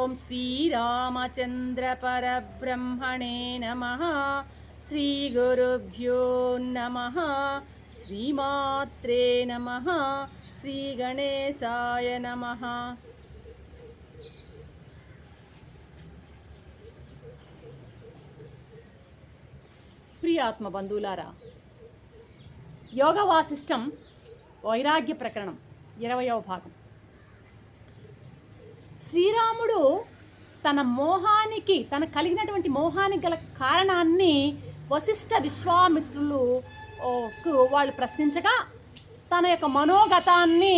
ఓం శ్రీరామచంద్ర పరబ్రహ్మణే నమ. శ్రీగురుభ్యో నమ. శ్రీమాత్రే నమ. శ్రీ గణేశాయ నమ. ప్రియాత్మ బంధువులారా యోగ వాసిష్టం వైరాగ్య ప్రకరణం ఇరవయవ భాగం. శ్రీరాముడు తన మోహానికి తన కలిగినటువంటి మోహానికి గల కారణాన్ని వశిష్ఠ విశ్వామిత్రులు వాళ్ళు ప్రశ్నించగా తన యొక్క మనోగతాన్ని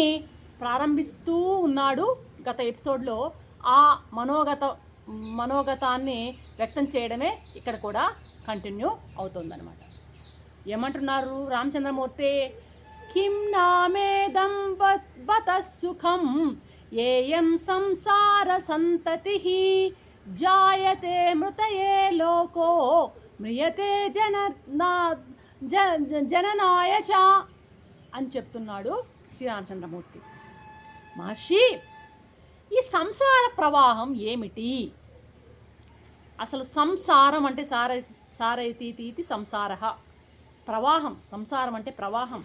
ప్రారంభిస్తూ ఉన్నాడు గత ఎపిసోడ్లో. ఆ మనోగత మనోగతాన్ని వ్యక్తం చేయడమే ఇక్కడ కూడా కంటిన్యూ అవుతుందన్నమాట. ఏమంటున్నారు రామచంద్రమూర్తి? కిం నామేదం బత సుఖం ఏయం సంసార సంతతి జాయతే మృతయే లోకో మ్రియతే జన జ- జననాయ చ అని చెప్తున్నాడు శ్రీరామచంద్రమూర్తి మహర్షి ఈ సంసార ప్రవాహం ఏమిటి? అసలు సంసారం అంటే సార సారైతీతి సంసార. ప్రవాహం సంసారం అంటే ప్రవాహం.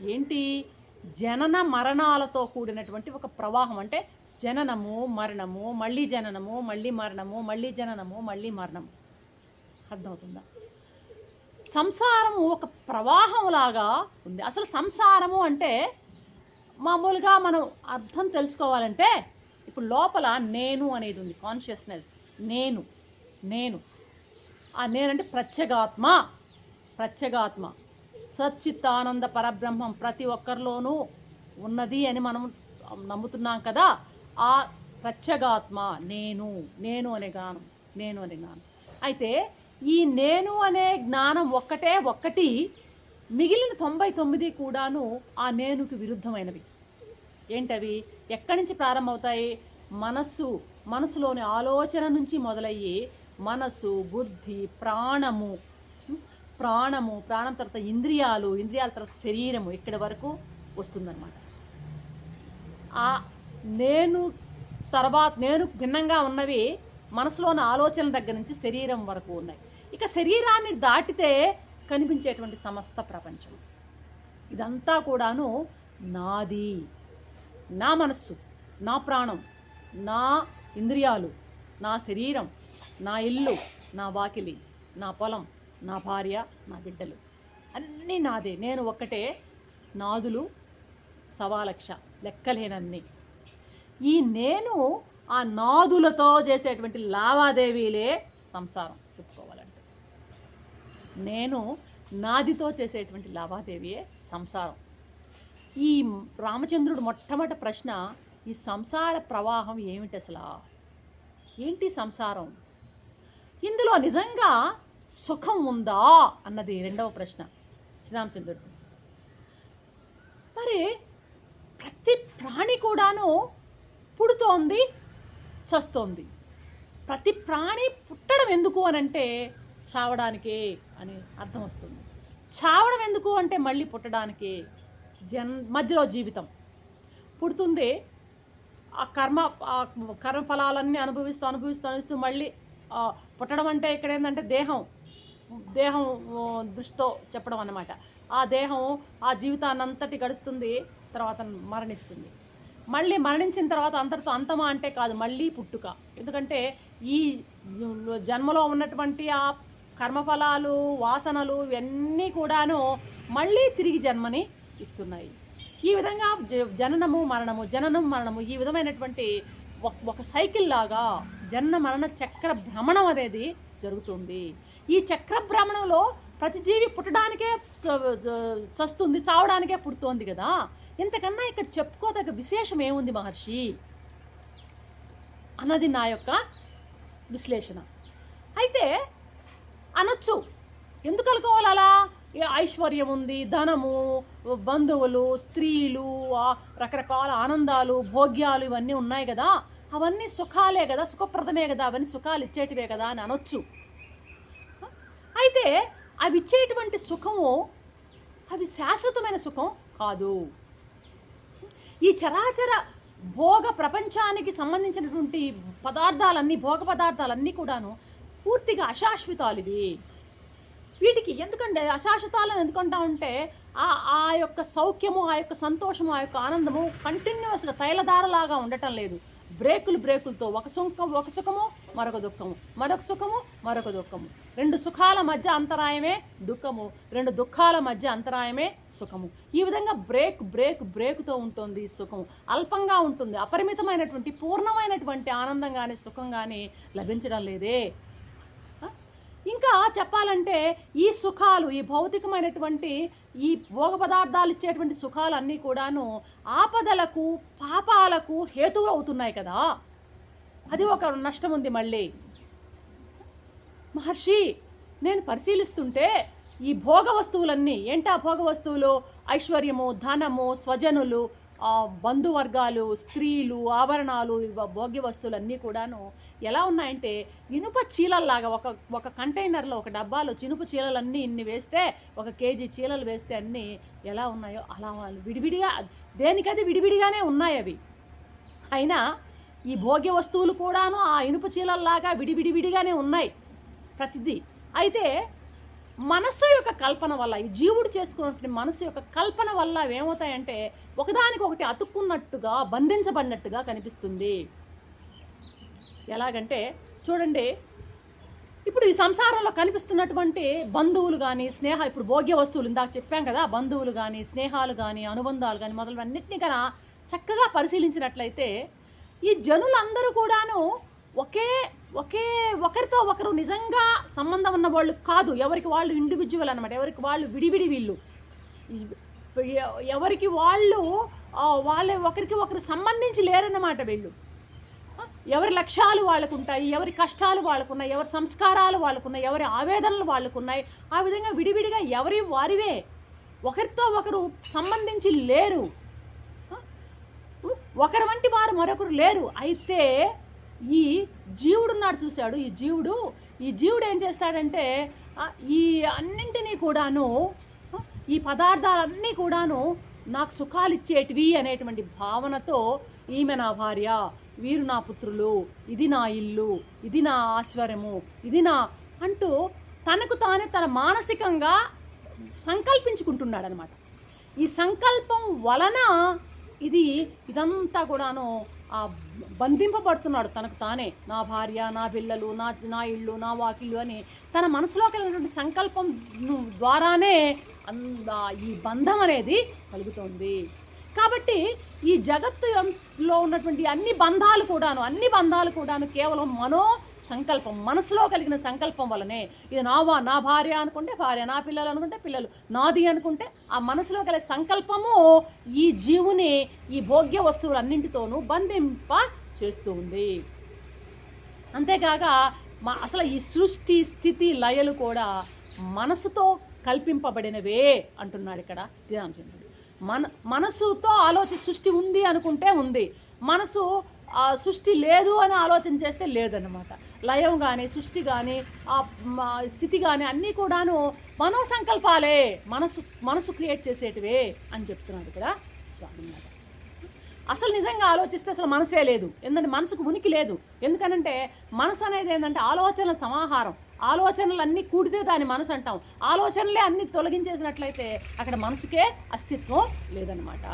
ఏంటి? జనన మరణాలతో కూడినటువంటి ఒక ప్రవాహం. అంటే జననము మరణము మళ్ళీ జననము మళ్ళీ మరణము మళ్ళీ జననము మళ్ళీ మరణము అర్థమవుతుందా? సంసారము ఒక ప్రవాహంలాగా ఉంది. అసలు సంసారము అంటే మామూలుగా మనం అర్థం తెలుసుకోవాలంటే ఇప్పుడు లోపల నేను అనేది ఉంది. కాన్షియస్నెస్ నేను. నేను. ఆ నేనంటే ప్రత్యేగాత్మ. ప్రత్యేగాత్మ. సచ్చిత్తానంద పరబ్రహ్మం ప్రతి ఒక్కరిలోనూ ఉన్నది అని మనం నమ్ముతున్నాం కదా. ఆ ప్రత్యగాత్మ నేను నేను అనే జ్ఞానం నేను అనే జ్ఞానం అయితే ఈ నేను అనే జ్ఞానం ఒక్కటే ఒక్కటి మిగిలిన తొంభై తొమ్మిది కూడాను ఆ నేనుకి విరుద్ధమైనవి. ఏంటవి? ఎక్కడి నుంచి ప్రారంభమవుతాయి? మనస్సు మనసులోని ఆలోచన నుంచి మొదలయ్యి మనసు బుద్ధి ప్రాణము ప్రాణము ప్రాణం తర్వాత ఇంద్రియాలు ఇంద్రియాల తర్వాత శరీరము ఇక్కడ వరకు వస్తుందన్నమాట. ఆ నేను తర్వాత నేను భిన్నంగా ఉన్నవి మనసులోని ఆలోచన దగ్గర నుంచి శరీరం వరకు ఉన్నాయి. ఇక శరీరాన్ని దాటితే కనిపించేటువంటి సమస్త ప్రపంచం. ఇదంతా కూడాను నాది. నా మనస్సు నా ప్రాణం నా ఇంద్రియాలు నా శరీరం నా ఇల్లు నా వాకిలి నా పొలం నా భార్య నా బిడ్డలు. అన్నీ నాదే. నేను ఒక్కటే. నాదులు సవాలక్ష. లెక్కలేనన్ని. ఈ నేను ఆ నాదులతో చేసేటువంటి లావాదేవీలే సంసారం. చెప్పుకోవాలంటే. నేను నాదితో చేసేటువంటి లావాదేవీయే సంసారం. ఈ రామచంద్రుడు మొట్టమొదటి ప్రశ్న ఈ సంసార ప్రవాహం ఏమిటి అసలు? ఏంటి సంసారం? ఇందులో నిజంగా సుఖం ఉందా అన్నది రెండవ ప్రశ్న. శ్రీరామచంద్రుడు మరి ప్రతి ప్రాణి కూడాను పుడుతోంది చస్తోంది. ప్రతి ప్రాణి పుట్టడం ఎందుకు అని అంటే చావడానికే అని అర్థం వస్తుంది. చావడం ఎందుకు అంటే మళ్ళీ పుట్టడానికి. జన్ మధ్యలో జీవితం. పుడుతుంది ఆ కర్మ కర్మ ఫలాలన్నీ అనుభవిస్తూ అనుభవిస్తూ అనుభవిస్తూ మళ్ళీ పుట్టడం అంటే ఇక్కడ ఏంటంటే దేహం. దేహం దృష్టితో చెప్పడం అన్నమాట. ఆ దేహం ఆ జీవితాన్నంతటి గడుస్తుంది తర్వాత మరణిస్తుంది. మళ్ళీ మరణించిన తర్వాత అంతటితో అంతమా అంటే కాదు మళ్ళీ పుట్టుక. ఎందుకంటే ఈ జన్మలో ఉన్నటువంటి ఆ కర్మఫలాలు వాసనలు ఇవన్నీ కూడాను మళ్ళీ తిరిగి జన్మని ఇస్తున్నాయి. ఈ విధంగా జ- జననము మరణము జననం మరణము ఈ విధమైనటువంటి ఒక- ఒక సైకిల్ లాగా జనన మరణ చక్ర భ్రమణం అనేది జరుగుతుంది. ఈ చక్ర భ్రమణంలో ప్రతి జీవి పుట్టడానికే చస్తుంది చావడానికే పుడుతోంది కదా. ఇంతకన్నా ఇక్కడ చెప్పుకోదగ్గ విశేషం ఏముంది మహర్షి? అన్నది నా యొక్క విశ్లేషణ. అయితే అనొచ్చు. ఎందుకు అనుకోవాలి అలా? ఐశ్వర్యం ఉంది ధనము బంధువులు స్త్రీలు రకరకాల ఆనందాలు భోగ్యాలు ఇవన్నీ ఉన్నాయి కదా. అవన్నీ సుఖాలే కదా సుఖప్రదమే కదా అవన్నీ సుఖాలు ఇచ్చేటివే కదా అని అనొచ్చు. అయితే అవి ఇచ్చేటువంటి సుఖము అవి శాశ్వతమైన సుఖం కాదు. ఈ చరాచర భోగ ప్రపంచానికి సంబంధించినటువంటి పదార్థాలన్నీ భోగ పదార్థాలన్నీ కూడాను పూర్తిగా అశాశ్వతాలు ఇవి వీటికి ఎందుకంటే అశాశ్వతాలను ఎందుకంటా ఉంటే ఆ ఆ యొక్క సౌఖ్యము ఆ యొక్క సంతోషము ఆ యొక్క ఆనందము కంటిన్యూస్గా తైలధారలాగా ఉండటం లేదు. బ్రేకులు బ్రేకులతో ఒక సుఖం ఒక సుఖము మరొక దుఃఖము. మరొక సుఖము మరొక దుఃఖము. రెండు సుఖాల మధ్య అంతరాయమే దుఃఖము. రెండు దుఃఖాల మధ్య అంతరాయమే సుఖము. ఈ విధంగా బ్రేక్ బ్రేక్ బ్రేకుతో ఉంటుంది సుఖము. అల్పంగా ఉంటుంది అపరిమితమైనటువంటి పూర్ణమైనటువంటి ఆనందం కానీ సుఖం కానీ లభించడం లేదే. ఇంకా చెప్పాలంటే ఈ సుఖాలు ఈ భౌతికమైనటువంటి ఈ భోగ పదార్థాలు ఇచ్చేటువంటి సుఖాలు అన్నీ కూడాను ఆపదలకు పాపాలకు హేతువు అవుతున్నాయి కదా. అది ఒక నష్టం ఉంది మళ్ళీ. మహర్షి నేను పరిశీలిస్తుంటే ఈ భోగ వస్తువులన్నీ ఏంటా భోగ వస్తువులు? ఐశ్వర్యము ధనము స్వజనులు బంధువర్గాలు స్త్రీలు ఆభరణాలు ఇవ- భోగ్య వస్తువులన్నీ కూడాను ఎలా ఉన్నాయంటే ఇనుప చీలల్లాగా ఒక ఒక కంటైనర్లో ఒక డబ్బాలో చినుపు చీలలన్నీ ఇన్ని వేస్తే ఒక కేజీ చీలలు వేస్తే అన్నీ ఎలా ఉన్నాయో అలా వాళ్ళు విడివిడిగా దేనికది విడివిడిగానే ఉన్నాయి అవి. అయినా ఈ భోగ్య వస్తువులు కూడాను ఆ ఇనుప చీలల్లాగా విడివిడివిడిగానే ఉన్నాయి ప్రతిదీ. అయితే మనస్సు యొక్క కల్పన వల్ల ఈ జీవుడు చేసుకున్నటువంటి మనసు యొక్క కల్పన వల్ల ఏమవుతాయంటే ఒకదానికొకటి అతుక్కున్నట్టుగా బంధించబడినట్టుగా కనిపిస్తుంది. ఎలాగంటే చూడండి ఇప్పుడు ఈ సంసారంలో కనిపిస్తున్నటువంటి బంధువులు కానీ స్నేహ ఇప్పుడు భోగ్య వస్తువులు ఇందాక చెప్పాం కదా బంధువులు కానీ స్నేహాలు కానీ అనుబంధాలు కానీ మొదలవన్నింటినీ కన్నా చక్కగా పరిశీలించినట్లయితే ఈ జనులందరూ కూడాను ఒకే ఒకే ఒకరితో ఒకరు నిజంగా సంబంధం ఉన్న వాళ్ళు కాదు. ఎవరికి వాళ్ళు ఇండివిజువల్ అనమాట ఎవరికి వాళ్ళు విడివిడి వీళ్ళు. ఎవరికి వాళ్ళు వాళ్ళ ఒకరికి ఒకరు సంబంధించి లేరన్నమాట వీళ్ళు. ఎవరి లక్ష్యాలు వాళ్ళకు ఉంటాయి ఎవరి కష్టాలు వాళ్ళకున్నాయి ఎవరి సంస్కారాలు వాళ్ళకున్నాయి ఎవరి ఆవేదనలు వాళ్ళకున్నాయి. ఆ విధంగా విడివిడిగా ఎవరి వారివే. ఒకరితో ఒకరు సంబంధించి లేరు. ఒకరి వంటి వారు మరొకరు లేరు. అయితే ఈ జీవుడున్నాడు చూశాడు ఈ జీవుడు ఈ జీవుడు ఏం చేస్తాడంటే ఈ అన్నింటినీ కూడాను ఈ పదార్థాలన్నీ కూడాను నాకు సుఖాలు ఇచ్చేటివి అనేటువంటి భావనతో ఈమె నా భార్య వీరు నా పుత్రులు ఇది నా ఇల్లు ఇది నా ఆశ్వర్యము ఇది నా అంటూ తనకు తానే తన మానసికంగా సంకల్పించుకుంటున్నాడు అనమాట ఈ సంకల్పం వలన ఇది ఇదంతా కూడాను బంధింపబడుతున్నాడు తనకు తానే. నా భార్య నా పిల్లలు నా నా ఇల్లు నా వాకిళ్ళు అని తన మనసులోకి వెళ్ళినటువంటి సంకల్పం ద్వారానే అంద ఈ బంధం అనేది కలుగుతోంది. కాబట్టి ఈ జగత్తులో ఉన్నటువంటి అన్ని బంధాలు కూడాను అన్ని బంధాలు కూడాను కేవలం మనో సంకల్పం మనసులో కలిగిన సంకల్పం వల్లనే ఇది నావా నా భార్య అనుకుంటే భార్య నా పిల్లలు అనుకుంటే పిల్లలు నాది అనుకుంటే ఆ మనసులో కలిగే సంకల్పము ఈ జీవుని ఈ భోగ్య వస్తువులన్నింటితోనూ బంధింప చేస్తూ ఉంది అంతేకాక మా అసలు ఈ సృష్టి స్థితి లయలు కూడా మనసుతో కల్పింపబడినవే అంటున్నాడు ఇక్కడ శ్రీరామచంద్రుడు. మన మనసుతో ఆలోచి సృష్టి ఉంది అనుకుంటే ఉంది. మనసు సృష్టి లేదు అని ఆలోచన చేస్తే లేదన్నమాట. లయం కానీ సృష్టి కానీ ఆ స్థితి కానీ అన్నీ కూడాను మనో సంకల్పాలే. మనసు మనసు క్రియేట్ చేసేటివే అని చెప్తున్నాడు ఇక్కడ స్వామి అసలు నిజంగా ఆలోచిస్తే అసలు మనసే లేదు. ఎందుకంటే మనసుకు ఉనికి లేదు. ఎందుకనంటే మనసు అనేది ఏంటంటే ఆలోచనల సమాహారం. ఆలోచనలు అన్నీ కూడితే దాని మనసు అంటాం. ఆలోచనలే అన్ని తొలగించేసినట్లయితే అక్కడ మనసుకే అస్తిత్వం లేదనమాట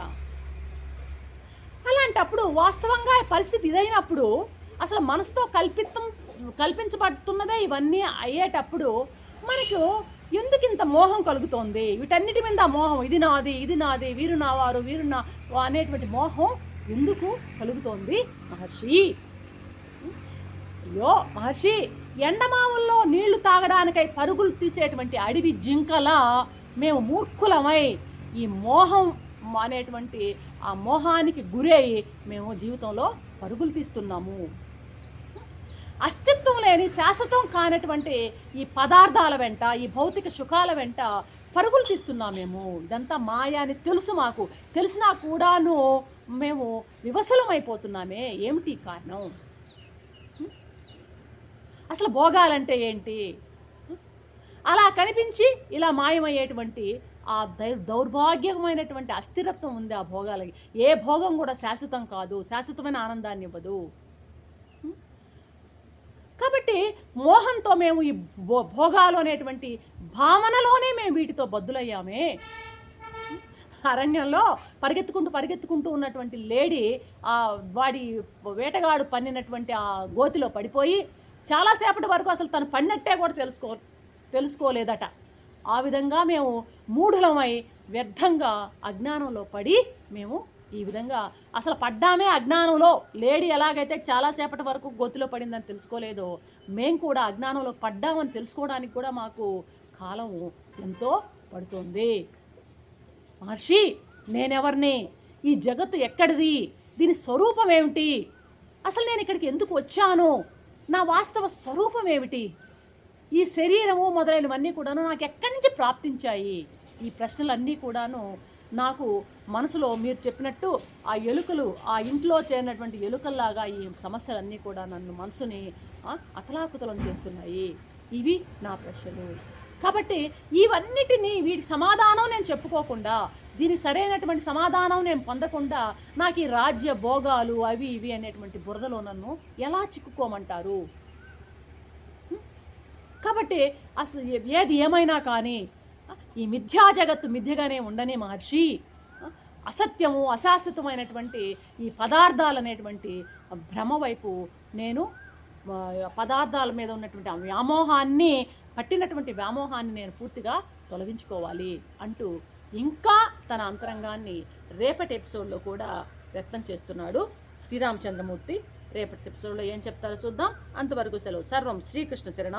అలాంటప్పుడు వాస్తవంగా పరిస్థితి ఇదైనప్పుడు అసలు మనసుతో కల్పితం కల్పించబడుతున్నదే ఇవన్నీ అయ్యేటప్పుడు మనకు ఎందుకు ఇంత మోహం కలుగుతోంది? వీటన్నిటి మీద మోహం ఇది నాది ఇది నాది వీరు నా వారు వీరు నా అనేటువంటి మోహం ఎందుకు కలుగుతోంది? మహర్షి. అయ్యో మహర్షి ఎండమావుల్లో నీళ్ళు తాగడానికై పరుగులు తీసేటువంటి అడవి జింకలా మేము మూర్ఖులమై ఈ మోహం అనేటువంటి ఆ మోహానికి గురై మేము జీవితంలో పరుగులు తీస్తున్నాము. లేని శాశ్వతం కానటువంటి ఈ పదార్థాల వెంట ఈ భౌతిక సుఖాల వెంట పరుగులు తీస్తున్నాం మేము. ఇదంతా మాయా అని తెలుసు మాకు. తెలిసినా కూడాను మేము వివసులమైపోతున్నామే. ఏమిటి కారణం? అసలు భోగాలంటే ఏంటి? అలా కనిపించి ఇలా మాయమయ్యేటువంటి ఆ దై దౌర్భాగ్యమైనటువంటి అస్థిరత్వం ఉంది ఆ భోగాలకి. ఏ భోగం కూడా శాశ్వతం కాదు. శాశ్వతమైన ఆనందాన్ని ఇవ్వదు. కాబట్టి మోహంతో మేము ఈ భోగాలు అనేటువంటి భావనలోనే మేము వీటితో బద్దులయ్యామే. అరణ్యంలో పరిగెత్తుకుంటూ పరిగెత్తుకుంటూ ఉన్నటువంటి లేడీ ఆ వాడి వేటగాడు పన్నినటువంటి ఆ గోతిలో పడిపోయి చాలాసేపటి వరకు అసలు తను పడినట్టే కూడా తెలుసుకో తెలుసుకోలేదట. ఆ విధంగా మేము మూఢులమై వ్యర్థంగా అజ్ఞానంలో పడి మేము ఈ విధంగా అసలు పడ్డామే అజ్ఞానంలో. లేడీ ఎలాగైతే చాలాసేపటి వరకు గొత్తులో పడిందని తెలుసుకోలేదో మేము కూడా అజ్ఞానంలో పడ్డామని తెలుసుకోవడానికి కూడా మాకు కాలం ఎంతో పడుతుంది. మహర్షి నేనెవరిని? ఈ జగత్తు ఎక్కడిది? దీని స్వరూపం ఏమిటి? అసలు నేను ఇక్కడికి ఎందుకు వచ్చాను? నా వాస్తవ స్వరూపం ఏమిటి? ఈ శరీరము మొదలైనవన్నీ కూడాను నాకు ఎక్కడి నుంచి ప్రాప్తించాయి? ఈ ప్రశ్నలన్నీ కూడాను నాకు మనసులో మీరు చెప్పినట్టు ఆ ఎలుకలు ఆ ఇంట్లో చేరినటువంటి ఎలుకల్లాగా ఈ సమస్యలన్నీ కూడా నన్ను మనసుని అతలాకుతలం చేస్తున్నాయి. ఇవి నా ప్రశ్నలు. కాబట్టి ఇవన్నిటినీ వీటి సమాధానం నేను చెప్పుకోకుండా దీని సరైనటువంటి సమాధానం నేను పొందకుండా నాకు ఈ రాజ్య భోగాలు అవి ఇవి అనేటువంటి బురదలో నన్ను ఎలా చిక్కుకోమంటారు? కాబట్టి అసలు ఏది ఏమైనా కానీ ఈ మిథ్యా జగత్తు మిథ్యగానే ఉండని మహర్షి. అసత్యము అశాశ్వతమైనటువంటి ఈ పదార్థాలు అనేటువంటి భ్రమ వైపు నేను పదార్థాల మీద ఉన్నటువంటి ఆ వ్యామోహాన్ని పట్టినటువంటి వ్యామోహాన్ని నేను పూర్తిగా తొలగించుకోవాలి అంటూ ఇంకా తన అంతరంగాన్ని రేపటి ఎపిసోడ్లో కూడా వ్యక్తం చేస్తున్నాడు శ్రీరామచంద్రమూర్తి. రేపటి ఎపిసోడ్లో ఏం చెప్తారో చూద్దాం. అంతవరకు సెలవు. సర్వం శ్రీకృష్ణ చరణ